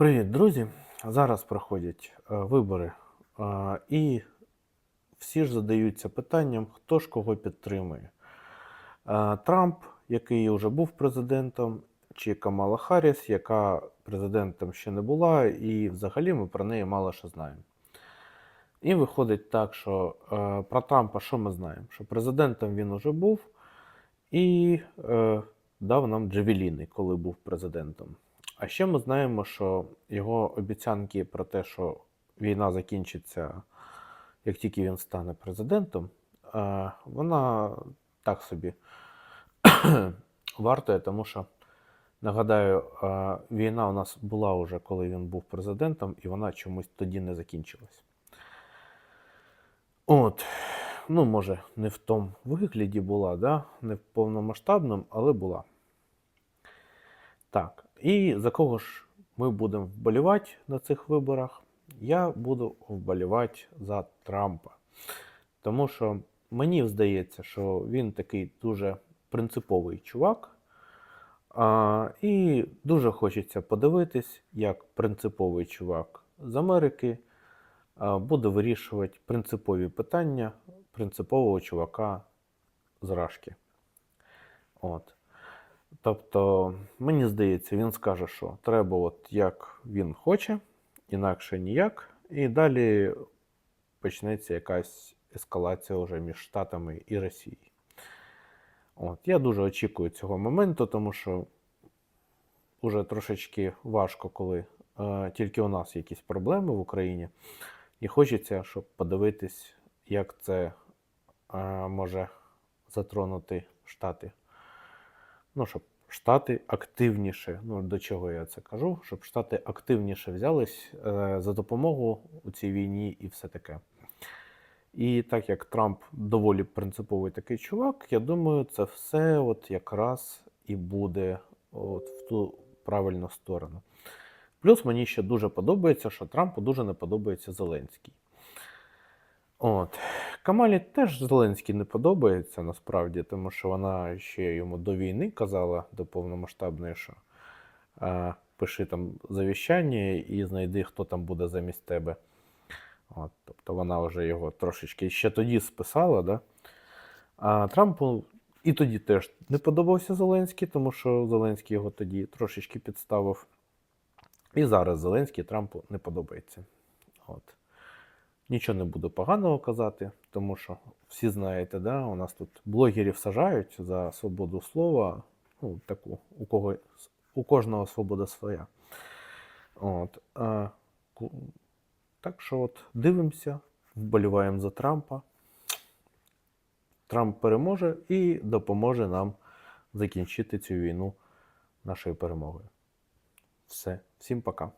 Привіт, друзі! Зараз проходять е, вибори, е, і всі ж задаються питанням, хто ж кого підтримує. Е, Трамп, який вже був президентом, чи Камала Харріс, яка президентом ще не була, і взагалі ми про неї мало що знаємо. І виходить так, що про Трампа що ми знаємо? Що президентом він уже був і дав нам Джавеліни, коли був президентом. А ще ми знаємо, що його обіцянки про те, що війна закінчиться, як тільки він стане президентом, е, вона так собі вартує, тому що, нагадаю, е, війна у нас була вже, коли він був президентом, і вона чомусь тоді не закінчилась. От, ну, може, не в тому вигляді була, да? не в повномасштабному, але була. Так, і за кого ж ми будемо вболівати на цих виборах? Я буду вболівати за Трампа. Тому що мені здається, що він такий дуже принциповий чувак. А, і дуже хочеться подивитись, як принциповий чувак з Америки а, буде вирішувати принципові питання принципового чувака з Рашки. От. Тобто, мені здається, він скаже, що треба, от як він хоче, інакше ніяк. І далі почнеться якась ескалація вже між Штатами і Росією. От, я дуже очікую цього моменту, тому що вже трошечки важко, коли е, тільки у нас якісь проблеми в Україні. І хочеться, щоб подивитись, як це е, може затронути Штати. Ну, щоб Штати активніше, ну до чого я це кажу, щоб Штати активніше взялись е, за допомогу у цій війні і все таке. І так як Трамп доволі принциповий такий чувак, я думаю, це все от якраз і буде от в ту правильну сторону. Плюс мені ще дуже подобається, що Трампу дуже не подобається Зеленський. От. Камалі теж Зеленський не подобається насправді, тому що вона ще йому до війни казала, до повномасштабної, що а, пиши там завіщання і знайди, хто там буде замість тебе. От, тобто вона вже його трошечки ще тоді списала. Да? А Трампу і тоді теж не подобався Зеленський, тому що Зеленський його тоді трошечки підставив. І зараз Зеленський Трампу не подобається. От. Нічого не буду поганого казати, тому що всі знаєте, да, у нас тут блогерів сажають за свободу слова. Ну, таку, у кого, у кожного свобода своя. От, а, так що от дивимося, вболіваємо за Трампа. Трамп переможе і допоможе нам закінчити цю війну нашою перемогою. Все, всім пока.